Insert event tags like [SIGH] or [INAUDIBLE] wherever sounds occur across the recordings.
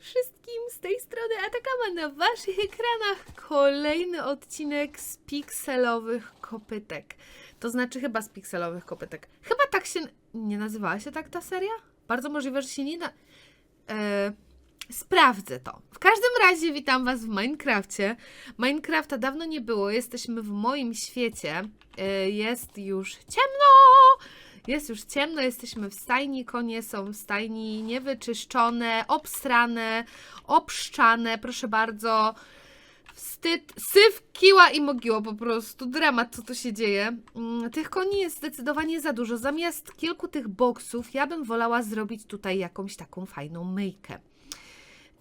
wszystkim, z tej strony Atakama na waszych ekranach kolejny odcinek z pikselowych kopytek. To znaczy chyba z pikselowych kopytek. Chyba tak się... Nie nazywała się tak ta seria? Bardzo możliwe, że się nie da... E, sprawdzę to. W każdym razie witam was w Minecrafcie. Minecrafta dawno nie było, jesteśmy w moim świecie. E, jest już ciemno! Jest już ciemno, jesteśmy w stajni, konie są w stajni niewyczyszczone, obsrane, obszczane, proszę bardzo. Wstyd, syf, kiła i mogiło po prostu. Dramat, co tu się dzieje. Mm, Tych koni jest zdecydowanie za dużo. Zamiast kilku tych boksów, ja bym wolała zrobić tutaj jakąś taką fajną myjkę.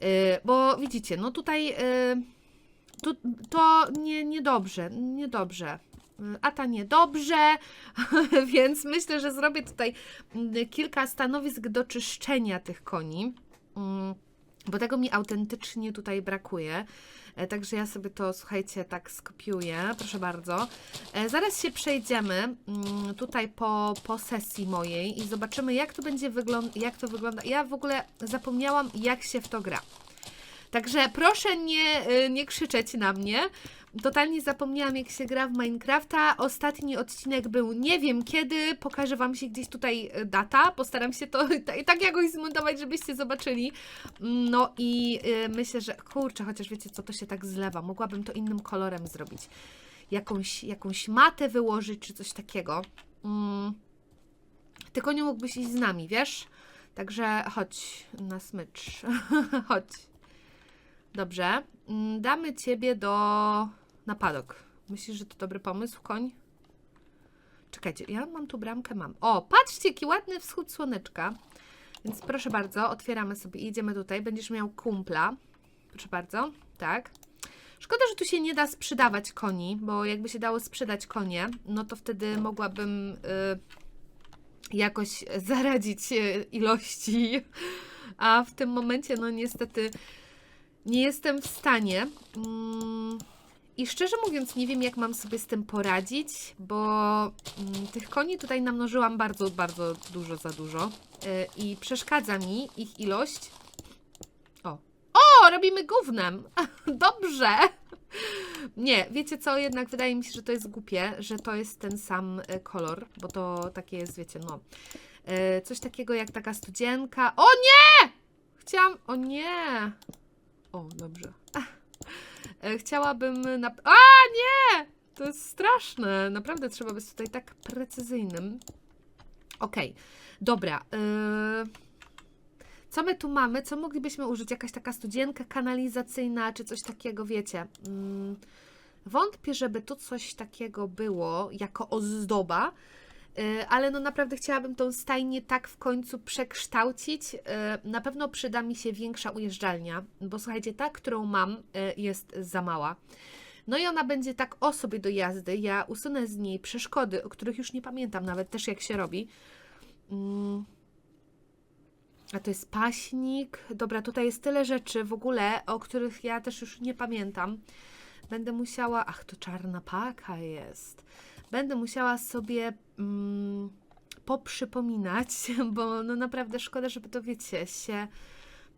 Yy, bo widzicie, no tutaj yy, tu, to nie, niedobrze, niedobrze. A ta niedobrze, [LAUGHS] więc myślę, że zrobię tutaj mm, kilka stanowisk do czyszczenia tych koni, mm, bo tego mi autentycznie tutaj brakuje. E, Także ja sobie to, słuchajcie, tak skopiuję, proszę bardzo. E, Zaraz się przejdziemy mm, tutaj po, po sesji mojej i zobaczymy, jak to będzie wyglądać, jak to wygląda. Ja w ogóle zapomniałam, jak się w to gra. Także proszę nie, y, nie krzyczeć na mnie. Totalnie zapomniałam, jak się gra w Minecrafta. Ostatni odcinek był nie wiem kiedy. Pokażę Wam się gdzieś tutaj y, data. Postaram się to [LAUGHS] i tak jakoś zmontować, żebyście zobaczyli. No i y, myślę, że kurczę, chociaż wiecie co, to się tak zlewa. Mogłabym to innym kolorem zrobić. Jakąś, jakąś matę wyłożyć, czy coś takiego. Mm. Tylko nie mógłbyś iść z nami, wiesz? Także chodź na smycz. [LAUGHS] chodź. Dobrze. Mm, Damy ciebie do napadok. Myślisz, że to dobry pomysł, koń? Czekajcie, ja mam tu bramkę, mam. O, patrzcie, jaki ładny wschód słoneczka. Więc proszę bardzo, otwieramy sobie i idziemy tutaj. Będziesz miał kumpla. Proszę bardzo, tak. Szkoda, że tu się nie da sprzedawać koni, bo jakby się dało sprzedać konie, no to wtedy mogłabym y, jakoś [LAUGHS] zaradzić y, ilości. A w tym momencie, no niestety, nie jestem w stanie. Mm, I szczerze mówiąc, nie wiem, jak mam sobie z tym poradzić, bo mm, tych koni tutaj namnożyłam bardzo, bardzo dużo za dużo. Y, I przeszkadza mi ich ilość. O. O, robimy gównem. [LAUGHS] Dobrze. Nie, wiecie co, jednak wydaje mi się, że to jest głupie, że to jest ten sam y, kolor, bo to takie jest, wiecie, no. y, Coś takiego jak taka studzienka. O nie! Chciałam. O nie! O, dobrze. E, Chciałabym. Na... A, nie! To jest straszne. Naprawdę trzeba być tutaj tak precyzyjnym. Okej, dobra. y, Co my tu mamy? Co moglibyśmy użyć? Jakaś taka studzienka kanalizacyjna, czy coś takiego, wiecie? Mm, Wątpię, żeby tu coś takiego było jako ozdoba, ale no naprawdę chciałabym tą stajnię tak w końcu przekształcić. Y, Na pewno przyda mi się większa ujeżdżalnia, bo słuchajcie, ta, którą mam, y, jest za mała. No i ona będzie tak o sobie do jazdy. Ja usunę z niej przeszkody, o których już nie pamiętam nawet też jak się robi. Mm. A to jest paśnik. Dobra, tutaj jest tyle rzeczy w ogóle, o których ja też już nie pamiętam. Będę musiała. Ach, to czarna paka jest. Będę musiała sobie mm, poprzypominać, [LAUGHS] bo no naprawdę szkoda, żeby to wiecie, się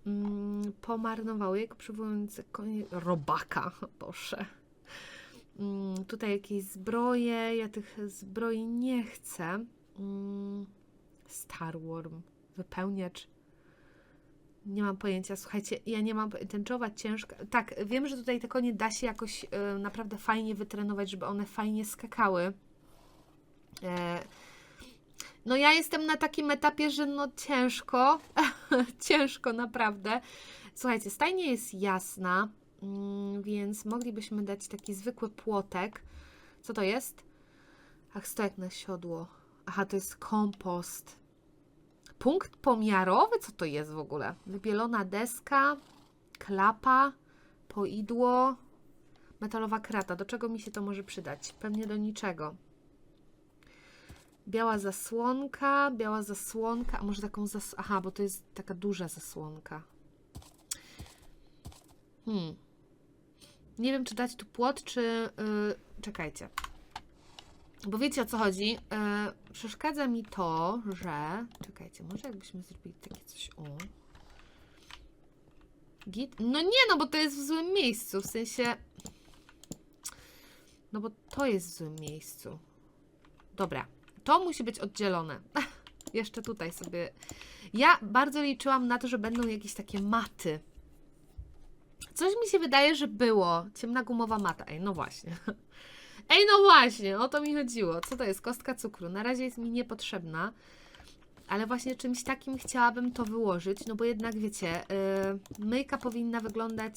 mm, pomarnowało. Jego przywołujący koń robaka, Boże. Mm, tutaj jakieś zbroje. Ja tych zbroi nie chcę. Mm, Starworm, wypełniacz. Nie mam pojęcia, słuchajcie, ja nie mam. Tęczowa, ciężka. Tak, wiem, że tutaj te konie da się jakoś y, naprawdę fajnie wytrenować, żeby one fajnie skakały. E, no, ja jestem na takim etapie, że no ciężko, [LAUGHS] ciężko naprawdę. Słuchajcie, stajnia jest jasna, mm, więc moglibyśmy dać taki zwykły płotek. Co to jest? Ach, stojak na siodło. Aha, to jest kompost. Punkt pomiarowy? Co to jest w ogóle? Wybielona deska, klapa, poidło, metalowa krata. Do czego mi się to może przydać? Pewnie do niczego. Biała zasłonka, biała zasłonka, a może taką zas... Aha, bo to jest taka duża zasłonka. Hmm. Nie wiem, czy dać tu płot, czy... Yy... Czekajcie. Bo wiecie o co chodzi? E, przeszkadza mi to, że. Czekajcie, może jakbyśmy zrobili takie coś. O. Git? No nie, no bo to jest w złym miejscu, w sensie... No bo to jest w złym miejscu. Dobra, to musi być oddzielone. [LAUGHS] Jeszcze tutaj sobie... Ja bardzo liczyłam na to, że będą jakieś takie maty. Coś mi się wydaje, że było. Ciemna gumowa mata. Ej, no właśnie. [LAUGHS] Ej, no właśnie, o to mi chodziło. Co to jest? Kostka cukru. Na razie jest mi niepotrzebna, ale właśnie czymś takim chciałabym to wyłożyć, no bo jednak wiecie, yy, myjka powinna wyglądać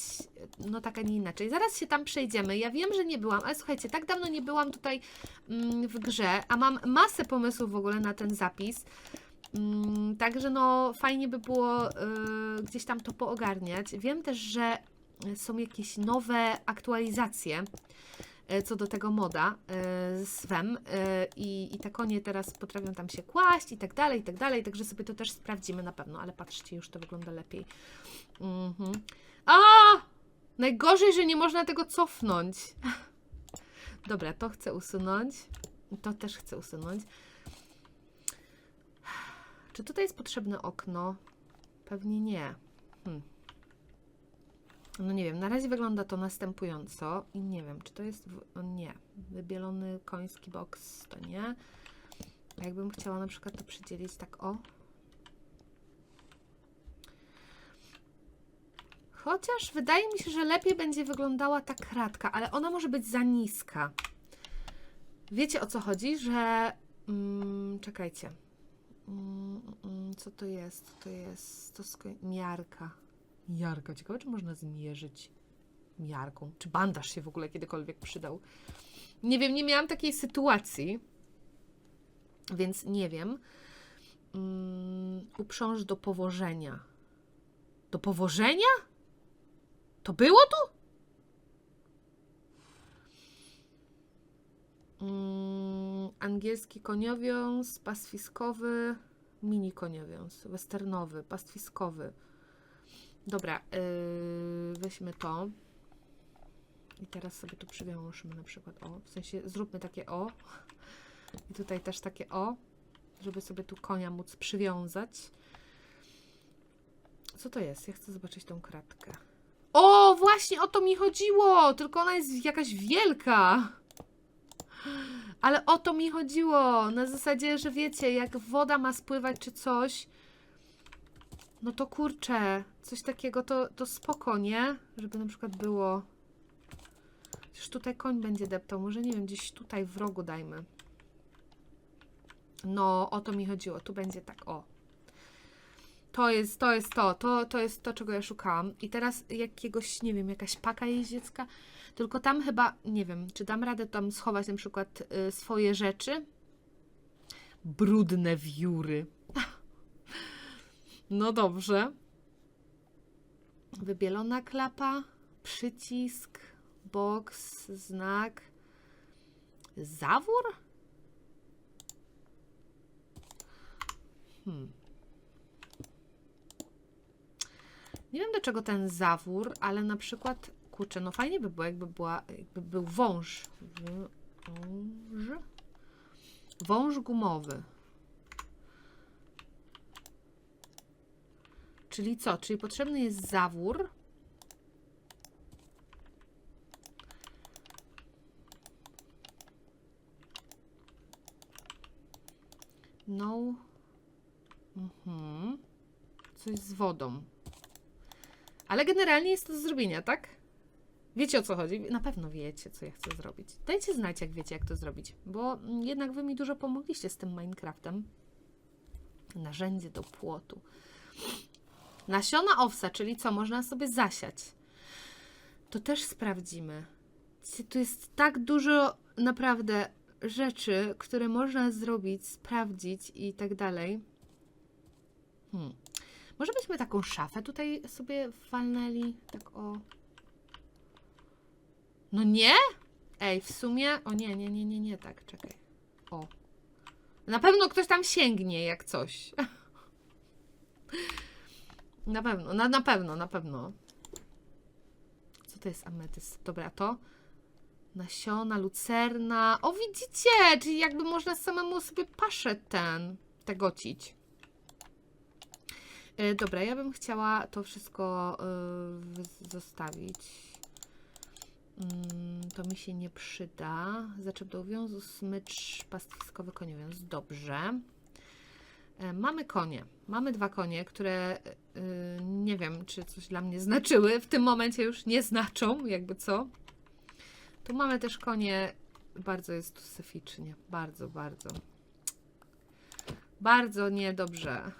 no tak, a nie inaczej. Zaraz się tam przejdziemy. Ja wiem, że nie byłam, ale słuchajcie, tak dawno nie byłam tutaj mm, w grze, a mam masę pomysłów w ogóle na ten zapis. Mm, Także no fajnie by było y, gdzieś tam to poogarniać. Wiem też, że są jakieś nowe aktualizacje y, co do tego moda y, z WEM y, i, i te konie teraz potrafią tam się kłaść i tak dalej, i tak dalej, także sobie to też sprawdzimy na pewno, ale patrzcie, już to wygląda lepiej. Mhm. A! Najgorzej, że nie można tego cofnąć. [LAUGHS] Dobra, to chcę usunąć. To też chcę usunąć. Czy tutaj jest potrzebne okno? Pewnie nie. Hmm. No nie wiem, na razie wygląda to następująco i nie wiem, czy to jest. W... Nie. Wybielony koński boks to nie. A jakbym chciała na przykład to przydzielić tak o. Chociaż wydaje mi się, że lepiej będzie wyglądała ta kratka, ale ona może być za niska. Wiecie o co chodzi? Że. Mm, czekajcie. Mm, mm, co to jest? To jest. To sko- miarka. Miarka. Ciekawe, czy można zmierzyć miarką. Czy bandaż się w ogóle kiedykolwiek przydał. Nie wiem, nie miałam takiej sytuacji, więc nie wiem. Mm, uprząż do powożenia. Do powożenia? To było tu? Mm, angielski koniowiąz, pastwiskowy, mini koniowiąz, westernowy, pastwiskowy. Dobra, yy, weźmy to. I teraz sobie tu przywiążmy na przykład o. W sensie zróbmy takie o. I tutaj też takie o. Żeby sobie tu konia móc przywiązać. Co to jest? Ja chcę zobaczyć tą kratkę. O, właśnie o to mi chodziło! Tylko ona jest jakaś wielka. Ale o to mi chodziło. Na zasadzie, że wiecie, jak woda ma spływać czy coś, no to kurczę, coś takiego to, to spoko, nie? Żeby na przykład było. Przecież tutaj koń będzie deptał. Może nie wiem, gdzieś tutaj w rogu dajmy. No, o to mi chodziło. Tu będzie tak, o. To jest, to jest to, to, to jest to, czego ja szukałam. I teraz jakiegoś, nie wiem, jakaś paka jeździecka. Tylko tam chyba, nie wiem, czy dam radę tam schować na przykład y, swoje rzeczy. Brudne wióry. No dobrze. Wybielona klapa, przycisk, boks, znak. Zawór? Hmm. Nie wiem do czego ten zawór, ale na przykład, kurczę, no fajnie by było, jakby, była, jakby był wąż. Wąż? Wąż gumowy. Czyli co? Czyli potrzebny jest zawór. No. Mhm. Coś z wodą. Ale generalnie jest to do zrobienia, tak? Wiecie o co chodzi? Na pewno wiecie, co ja chcę zrobić. Dajcie znać, jak wiecie, jak to zrobić, bo jednak wy mi dużo pomogliście z tym Minecraftem. Narzędzie do płotu. Nasiona owsa, czyli co? Można sobie zasiać. To też sprawdzimy. Tu jest tak dużo naprawdę rzeczy, które można zrobić, sprawdzić i tak dalej. Hmm. Może byśmy taką szafę tutaj sobie walnęli? Tak o. No nie? Ej, w sumie. O nie, nie, nie, nie, nie, tak, czekaj. O. Na pewno ktoś tam sięgnie, jak coś. [LAUGHS] Na pewno, na, na pewno, na pewno. Co to jest ametyst? Dobra, to. Nasiona, lucerna. O, widzicie! Czyli jakby można samemu sobie paszę ten, tegocić. E, dobra, ja bym chciała to wszystko e, zostawić. Mm, to mi się nie przyda. Zaczep do uwiązu, smycz, pastwiskowy koniowiąz. Dobrze. E, Mamy konie. Mamy dwa konie, które y, nie wiem, czy coś dla mnie znaczyły. W tym momencie już nie znaczą, jakby co. Tu mamy też konie. Bardzo jest tu syficznie. Bardzo, bardzo. Bardzo niedobrze.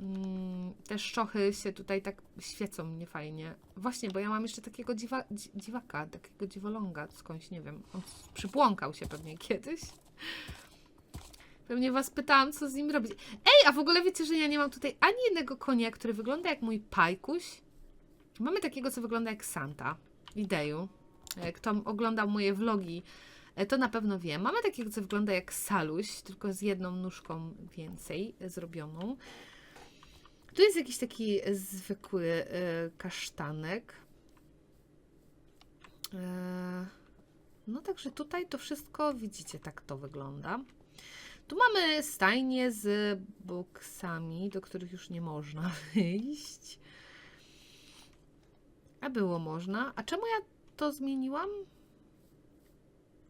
Mm, Te szczochy się tutaj tak świecą niefajnie. Właśnie, bo ja mam jeszcze takiego dziwa, dzi, dziwaka, takiego dziwoląga skądś, nie wiem. On przypłąkał się pewnie kiedyś. Pewnie was pytałam, co z nim robić. Ej, a w ogóle wiecie, że ja nie mam tutaj ani jednego konia, który wygląda jak mój pajkuś. Mamy takiego, co wygląda jak Santa. Ideju. E, Kto oglądał moje vlogi, e, to na pewno wie. Mamy takiego, co wygląda jak Saluś, tylko z jedną nóżką więcej zrobioną. Tu jest jakiś taki zwykły e, kasztanek. No także tutaj to wszystko, widzicie, tak to wygląda. Tu mamy stajnie z boksami, do których już nie można [LAUGHS] wyjść. A było można. A czemu ja to zmieniłam?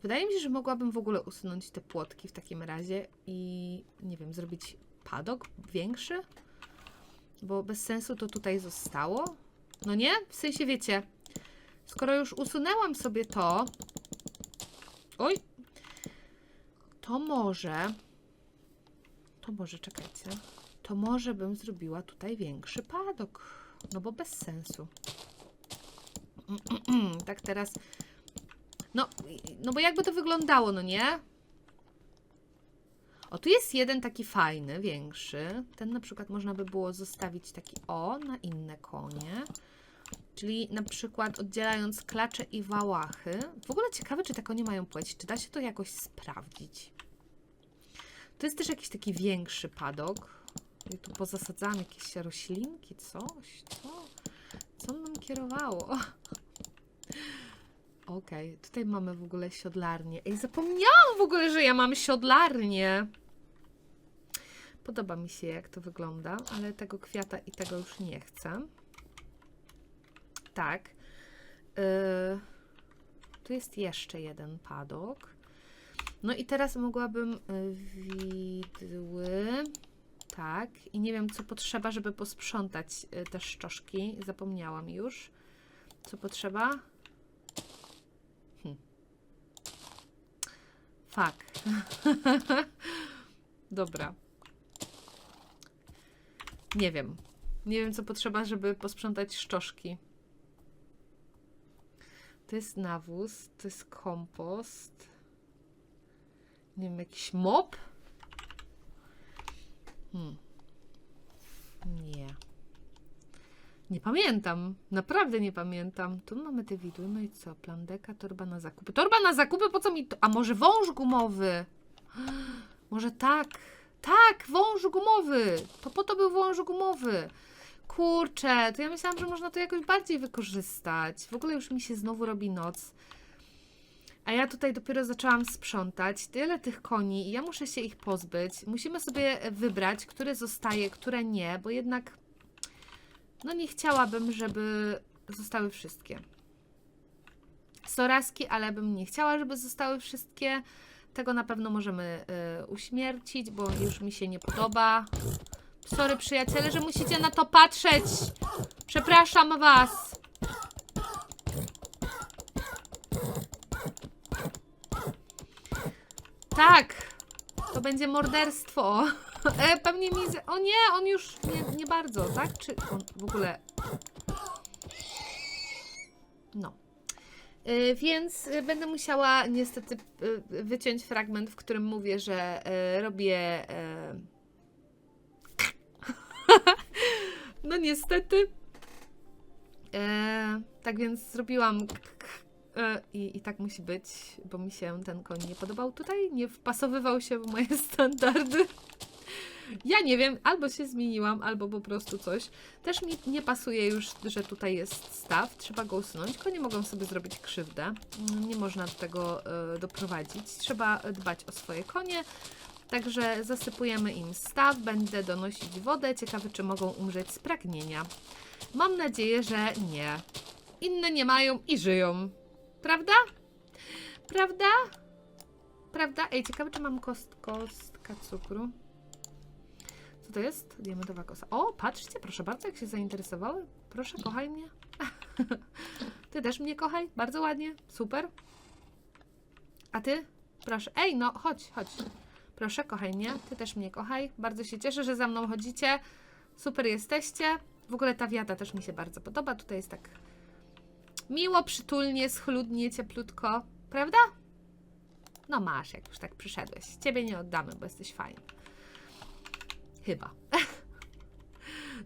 Wydaje mi się, że mogłabym w ogóle usunąć te płotki w takim razie i nie wiem, zrobić padok większy, bo bez sensu to tutaj zostało. No nie? W sensie wiecie, skoro już usunęłam sobie to, oj, to może, to może, czekajcie, to może bym zrobiła tutaj większy padok, no bo bez sensu. [CLEARS THROAT] tak teraz, no, no bo jakby to wyglądało, no nie? O, tu jest jeden taki fajny, większy. Ten na przykład można by było zostawić taki o na inne konie. Czyli na przykład oddzielając klacze i wałachy. W ogóle ciekawe, czy te konie mają płeć. Czy da się to jakoś sprawdzić? To jest też jakiś taki większy padok. I tu pozasadzałam jakieś roślinki, coś. Co? Co nam kierowało? [LAUGHS] Okej, tutaj mamy w ogóle siodlarnię. Ej, zapomniałam w ogóle, że ja mam siodlarnię. Podoba mi się, jak to wygląda, ale tego kwiata i tego już nie chcę. Tak. Yy, tu jest jeszcze jeden padok. No i teraz mogłabym y, widły. Tak. I nie wiem, co potrzeba, żeby posprzątać y, te szczoszki. Zapomniałam już. Co potrzeba? Hm. Fuck. [LAUGHS] Dobra. Nie wiem. Nie wiem, co potrzeba, żeby posprzątać szczoszki. To jest nawóz, to jest kompost. Nie wiem, jakiś mop? Hmm. Nie. Nie pamiętam. Naprawdę nie pamiętam. Tu mamy te widły. No i co? Plandeka, torba na zakupy. Torba na zakupy? Po co mi to? A może wąż gumowy? [GASPS] Może tak. Tak, wąż gumowy. To po to był wąż gumowy. Kurczę, to ja myślałam, że można to jakoś bardziej wykorzystać. W ogóle już mi się znowu robi noc. A ja tutaj dopiero zaczęłam sprzątać. Tyle tych koni i ja muszę się ich pozbyć. Musimy sobie wybrać, które zostaje, które nie, bo jednak no nie chciałabym, żeby zostały wszystkie. Soraski, ale bym nie chciała, żeby zostały wszystkie. Tego na pewno możemy y, uśmiercić, bo już mi się nie podoba. Sorry przyjaciele, że musicie na to patrzeć. Przepraszam was. Tak, to będzie morderstwo. [LAUGHS] E, pewnie mi. O nie, on już nie, nie bardzo, tak? Czy on w ogóle. No. E, Więc będę musiała niestety e, wyciąć fragment, w którym mówię, że e, robię. [LAUGHS] No niestety. Tak więc zrobiłam. E, I, I tak musi być, bo mi się ten koń nie podobał tutaj, nie wpasowywał się w moje [LAUGHS] standardy. Ja nie wiem, albo się zmieniłam, albo po prostu coś. Też mi nie pasuje już, że tutaj jest staw, trzeba go usunąć. Konie mogą sobie zrobić krzywdę. Mm, Nie można do tego e, doprowadzić. Trzeba dbać o swoje konie Także zasypujemy im staw, będę donosić wodę. Ciekawe, czy mogą umrzeć z pragnienia. Mam nadzieję, że nie. Inne nie mają i żyją. Prawda? Prawda? Prawda? Ej, ciekawe, czy mam kost, kostka cukru. Co to jest? Diamentowa kosa. O, patrzcie, proszę bardzo, jak się zainteresowały. Proszę, kochaj mnie. [LAUGHS] Ty też mnie kochaj. Bardzo ładnie. Super. A ty? Proszę. Ej, no, chodź, chodź. Proszę, kochaj mnie. Ty też mnie kochaj. Bardzo się cieszę, że za mną chodzicie. Super jesteście. W ogóle ta wiata też mi się bardzo podoba. Tutaj jest tak miło, przytulnie, schludnie, cieplutko. Prawda? No masz, jak już tak przyszedłeś. Ciebie nie oddamy, bo jesteś fajny. Chyba. [LAUGHS]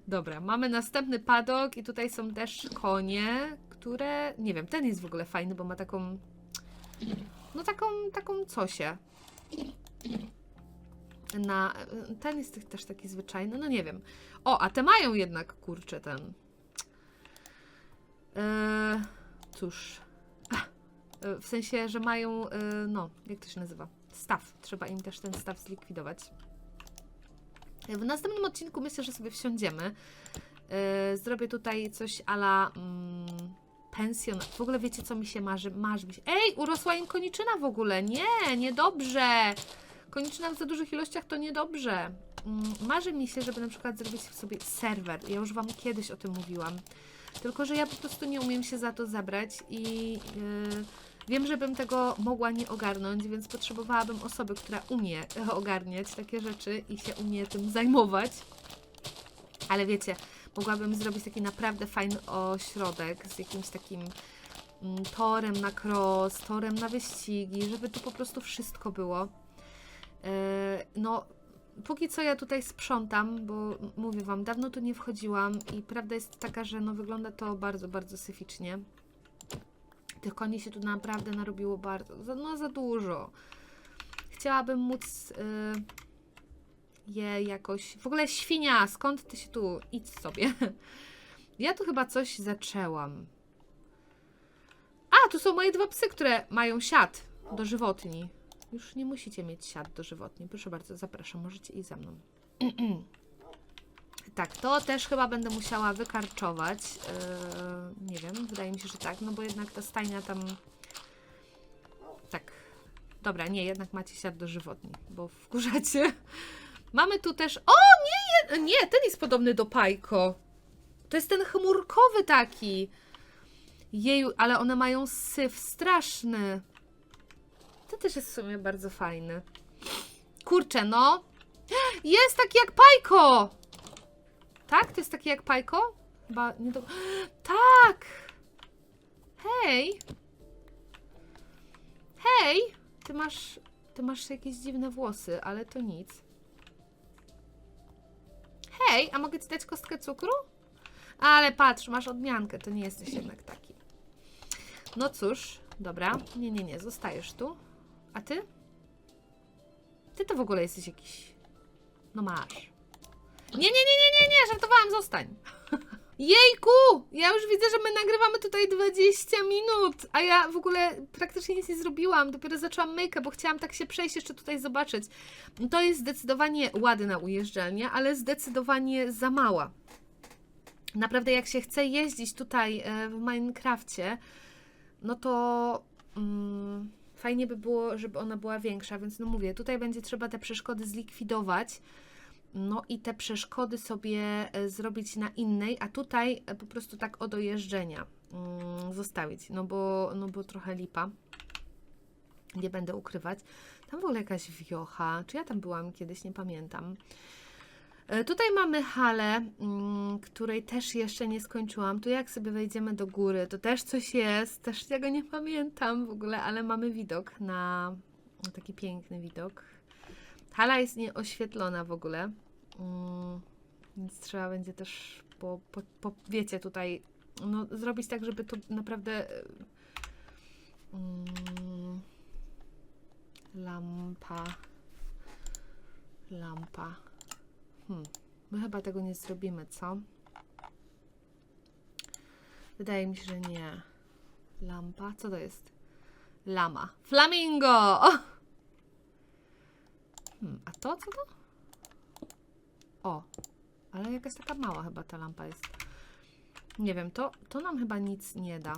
Dobra, mamy następny padok i tutaj są też konie, które... Nie wiem, ten jest w ogóle fajny, bo ma taką... No taką, taką cosię. Na... Ten jest też taki zwyczajny, no nie wiem. O, a te mają jednak, kurczę, ten... Eee, cóż... Ach, e, W sensie, że mają, e, no, jak to się nazywa? Staw. Trzeba im też ten staw zlikwidować. W następnym odcinku myślę, że sobie wsiądziemy. Zrobię tutaj coś ala mm, pensjonat. W ogóle wiecie, co mi się marzy? Marzy mi się. Ej, urosła im koniczyna w ogóle. Nie, niedobrze. Koniczyna w za dużych ilościach to niedobrze. Mm, marzy mi się, żeby na przykład zrobić sobie serwer. Ja już Wam kiedyś o tym mówiłam. Tylko, że ja po prostu nie umiem się za to zabrać i yy, wiem, że bym tego mogła nie ogarnąć, więc potrzebowałabym osoby, która umie [LAUGHS] ogarniać takie rzeczy i się umie tym zajmować. Ale wiecie, mogłabym zrobić taki naprawdę fajny ośrodek z jakimś takim mm, torem na cross, torem na wyścigi, żeby tu po prostu wszystko było. Yy, no, póki co ja tutaj sprzątam, bo mówię Wam, dawno tu nie wchodziłam i prawda jest taka, że no wygląda to bardzo, bardzo syficznie. Tych koni się tu naprawdę narobiło bardzo, za, no za dużo. Chciałabym móc y, je jakoś... W ogóle świnia, skąd ty się tu... Idź sobie. [LAUGHS] Ja tu chyba coś zaczęłam. A, tu są moje dwa psy, które mają siat dożywotni. Już nie musicie mieć siat dożywotni. Proszę bardzo, zapraszam, możecie iść za mną. [CLEARS THROAT] tak, to też chyba będę musiała wykarczować. Yy, nie wiem, wydaje mi się, że tak, no bo jednak ta stajnia tam... Tak. Dobra, nie, jednak macie siat dożywotni, bo wkurzacie. [LAUGHS] Mamy tu też... O, nie, nie, ten jest podobny do Pajko. To jest ten chmurkowy taki. Jeju, ale one mają syf straszny. To też jest w sumie bardzo fajny. Kurczę, no. [GASPS] Jest taki jak Pajko! Tak? To jest taki jak Pajko? Chyba nie do... [GASPS] Tak! Hej! Hej! Ty masz... Ty masz jakieś dziwne włosy, ale to nic. Hej, a mogę ci dać kostkę cukru? Ale patrz, masz odmiankę, to nie jesteś jednak taki. No cóż, dobra. Nie, nie, nie, zostajesz tu. A ty? Ty to w ogóle jesteś jakiś... No masz. Nie, nie, nie, nie, nie, nie, żartowałam, zostań. [LAUGHS] Jejku! Ja już widzę, że my nagrywamy tutaj 20 minut, a ja w ogóle praktycznie nic nie zrobiłam. Dopiero zaczęłam myjkę, bo chciałam tak się przejść, jeszcze tutaj zobaczyć. To jest zdecydowanie ładna ujeżdżalnia, ale zdecydowanie za mała. Naprawdę, jak się chce jeździć tutaj e, w Minecrafcie, no to mm, fajnie by było, żeby ona była większa, więc no mówię, tutaj będzie trzeba te przeszkody zlikwidować. No i te przeszkody sobie e, zrobić na innej, a tutaj e, po prostu tak o dojeżdżenia mm, zostawić, no bo, no bo trochę lipa. Nie będę ukrywać. Tam w ogóle jakaś wiocha. Czy ja tam byłam kiedyś? Nie pamiętam. E, Tutaj mamy halę, mm, której też jeszcze nie skończyłam. Tu jak sobie wejdziemy do góry, to też coś jest. Też tego nie pamiętam w ogóle, ale mamy widok na na taki piękny widok. Hala jest nieoświetlona w ogóle. Mm, więc trzeba będzie też po, po, po, wiecie, tutaj no, zrobić tak, żeby to naprawdę e, mm, lampa lampa hmm. My chyba tego nie zrobimy, co? Wydaje mi się, że nie. Lampa? Co to jest? Lama. Flamingo! Hmm, a to co to? O, ale jakaś taka mała chyba ta lampa jest. Nie wiem, to, to nam chyba nic nie da.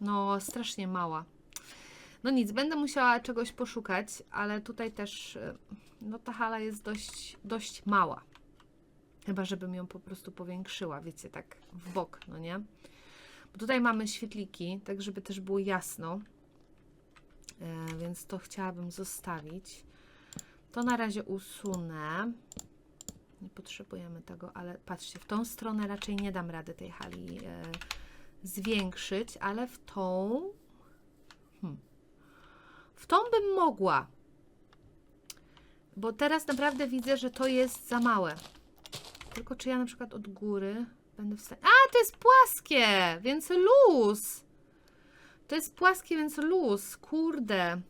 No, strasznie mała. No nic, będę musiała czegoś poszukać, ale tutaj też, y, no ta hala jest dość, dość mała. Chyba, żebym ją po prostu powiększyła, wiecie, tak w bok, no nie? Bo tutaj mamy świetliki, tak żeby też było jasno. E, więc to chciałabym zostawić. To na razie usunę. Nie potrzebujemy tego, ale patrzcie, w tą stronę raczej nie dam rady tej hali e, zwiększyć, ale w tą. W tą bym mogła. Bo teraz naprawdę widzę, że to jest za małe. Tylko czy ja na przykład od góry będę w stanie. A, to jest płaskie, więc luz. To jest płaskie, więc luz. Kurde.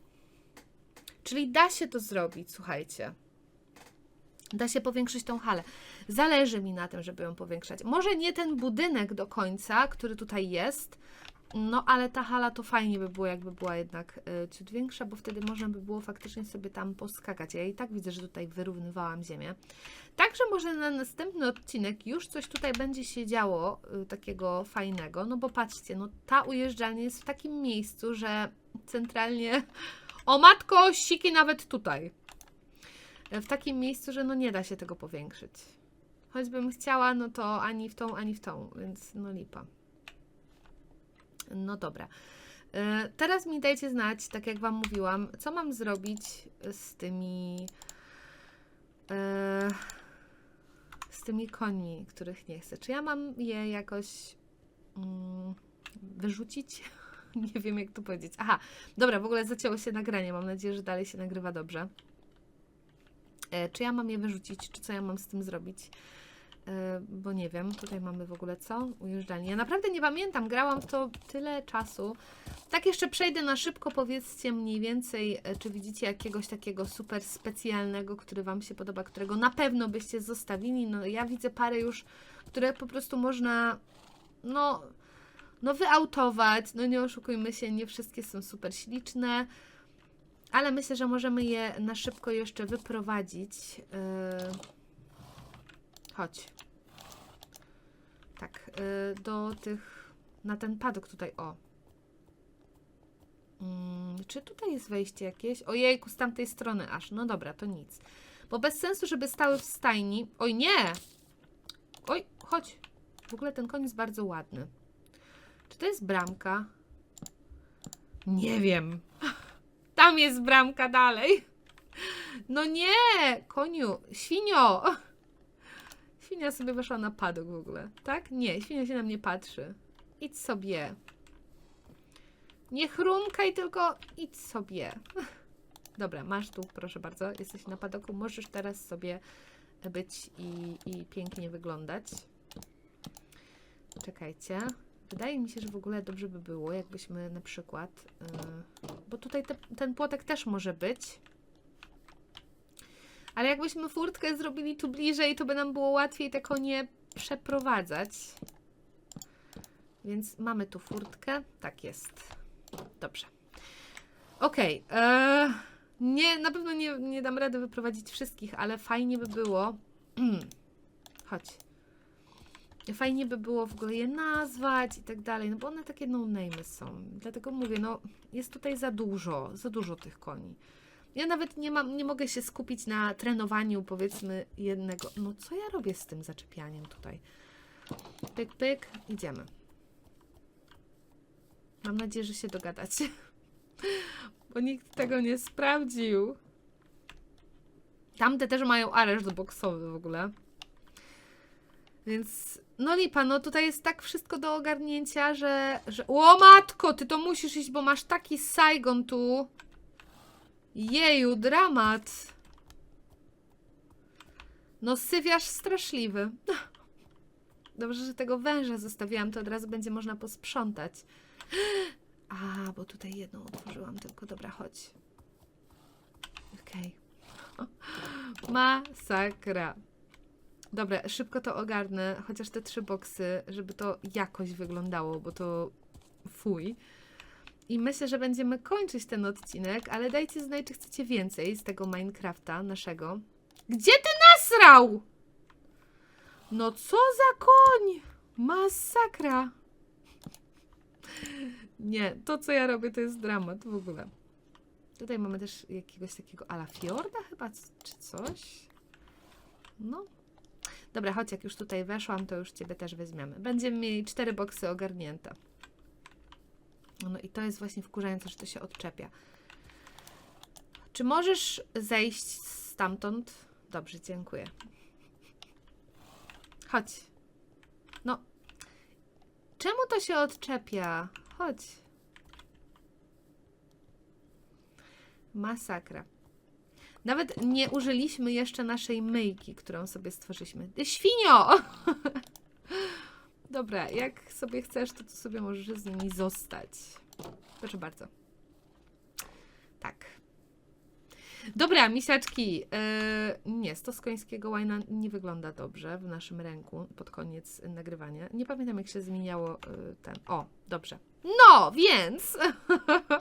Czyli da się to zrobić, słuchajcie. Da się powiększyć tą halę. Zależy mi na tym, żeby ją powiększać. Może nie ten budynek do końca, który tutaj jest, no ale ta hala to fajnie by było, jakby była jednak y, ciut większa, bo wtedy można by było faktycznie sobie tam poskakać. Ja i tak widzę, że tutaj wyrównywałam ziemię. Także może na następny odcinek już coś tutaj będzie się działo y, takiego fajnego, no bo patrzcie, no ta ujeżdżalnia jest w takim miejscu, że centralnie o matko, siki nawet tutaj. E, W takim miejscu, że no nie da się tego powiększyć. Choćbym chciała, no to ani w tą, ani w tą, więc no lipa. No dobra. E, Teraz mi dajcie znać, tak jak Wam mówiłam, co mam zrobić z tymi e, z tymi końmi, których nie chcę. Czy ja mam je jakoś mm, wyrzucić? [LAUGHS] nie wiem, jak to powiedzieć. Aha, dobra, w ogóle zacięło się nagranie. Mam nadzieję, że dalej się nagrywa dobrze. E, czy ja mam je wyrzucić, czy co ja mam z tym zrobić? E, bo nie wiem, tutaj mamy w ogóle co? Ujeżdżalnię. Ja naprawdę nie pamiętam, grałam w to tyle czasu. Tak jeszcze przejdę na szybko, powiedzcie mniej więcej, e, czy widzicie jakiegoś takiego super specjalnego, który Wam się podoba, którego na pewno byście zostawili. No ja widzę parę już, które po prostu można, no, no wyautować, no nie oszukujmy się, nie wszystkie są super śliczne. Ale myślę, że możemy je na szybko jeszcze wyprowadzić. Yy... Chodź. Tak, yy, do tych. Na ten padok tutaj, o. Mm, czy tutaj jest wejście jakieś? Ojejku, z tamtej strony aż. No dobra, to nic. Bo bez sensu, żeby stały w stajni. Oj, nie! Oj, chodź. W ogóle ten koń jest bardzo ładny. Czy to jest bramka? Nie wiem. Tam jest bramka dalej. No nie, koniu, świnio. Świnia sobie weszła na padok w ogóle, tak? Nie, świnia się na mnie patrzy. Idź sobie. Nie chrumkaj, tylko idź sobie. [LAUGHS] Dobra, masz tu, proszę bardzo. Jesteś na padoku. Możesz teraz sobie być i, i pięknie wyglądać. Czekajcie. Wydaje mi się, że w ogóle dobrze by było, jakbyśmy na przykład, yy, bo tutaj te, ten płotek też może być, ale jakbyśmy furtkę zrobili tu bliżej, to by nam było łatwiej te konie przeprowadzać. Więc mamy tu furtkę. Tak jest. Dobrze. Okej. Okay, nie, na pewno nie, nie dam rady wyprowadzić wszystkich, ale fajnie by było. [CLEARS THROAT] Chodź. Fajnie by było w ogóle je nazwać i tak dalej, no bo one takie no-name są. Dlatego mówię, no jest tutaj za dużo, za dużo tych koni. Ja nawet nie mam, nie mogę się skupić na trenowaniu powiedzmy jednego. No co ja robię z tym zaczepianiem tutaj? Pyk, pyk, idziemy. Mam nadzieję, że się dogadacie. [LAUGHS] Bo nikt tego nie sprawdził. Tamte też mają areszt boksowy w ogóle. Więc no lipa, no tutaj jest tak wszystko do ogarnięcia, że, że... O matko, ty to musisz iść, bo masz taki Saigon tu. Jeju, dramat. No syfiasz straszliwy. [LAUGHS] Dobrze, że tego węża zostawiłam, to od razu będzie można posprzątać. [GASPS] A, bo tutaj jedną otworzyłam tylko. Dobra, chodź. Okej. [LAUGHS] Masakra. Dobra, szybko to ogarnę, chociaż te trzy boksy, żeby to jakoś wyglądało, bo to fuj. I myślę, że będziemy kończyć ten odcinek, ale dajcie znać, czy chcecie więcej z tego Minecrafta naszego. Gdzie ty nasrał? No co za koń? Masakra. Nie, to co ja robię to jest dramat w ogóle. Tutaj mamy też jakiegoś takiego ala fiorda chyba, czy coś. No. Dobra, chodź, jak już tutaj weszłam, to już Ciebie też weźmiemy. Będziemy mieli cztery boksy ogarnięte. No i to jest właśnie wkurzające, że to się odczepia. Czy możesz zejść stamtąd? Dobrze, dziękuję. Chodź. No. Czemu to się odczepia? Chodź. Masakra. Nawet nie użyliśmy jeszcze naszej myjki, którą sobie stworzyliśmy. Świnio! [LAUGHS] Dobra, jak sobie chcesz, to, to sobie możesz z nimi zostać. Proszę bardzo. Tak. Dobra, misaczki. Yy, nie, stos końskiego łajna nie wygląda dobrze w naszym ręku pod koniec nagrywania. Nie pamiętam, jak się zmieniało yy, ten. O, dobrze. No, więc. [LAUGHS]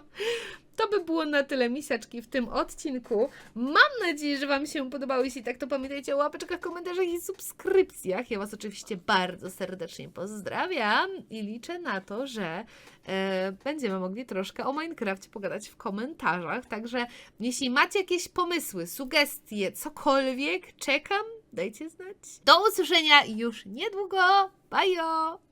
To by było na tyle misaczki w tym odcinku. Mam nadzieję, że Wam się podobało. Jeśli tak, to pamiętajcie o łapeczkach, komentarzach i subskrypcjach. Ja Was oczywiście bardzo serdecznie pozdrawiam i liczę na to, że e, będziemy mogli troszkę o Minecrafcie pogadać w komentarzach. Także jeśli macie jakieś pomysły, sugestie, cokolwiek, czekam. Dajcie znać. Do usłyszenia już niedługo. Bajo!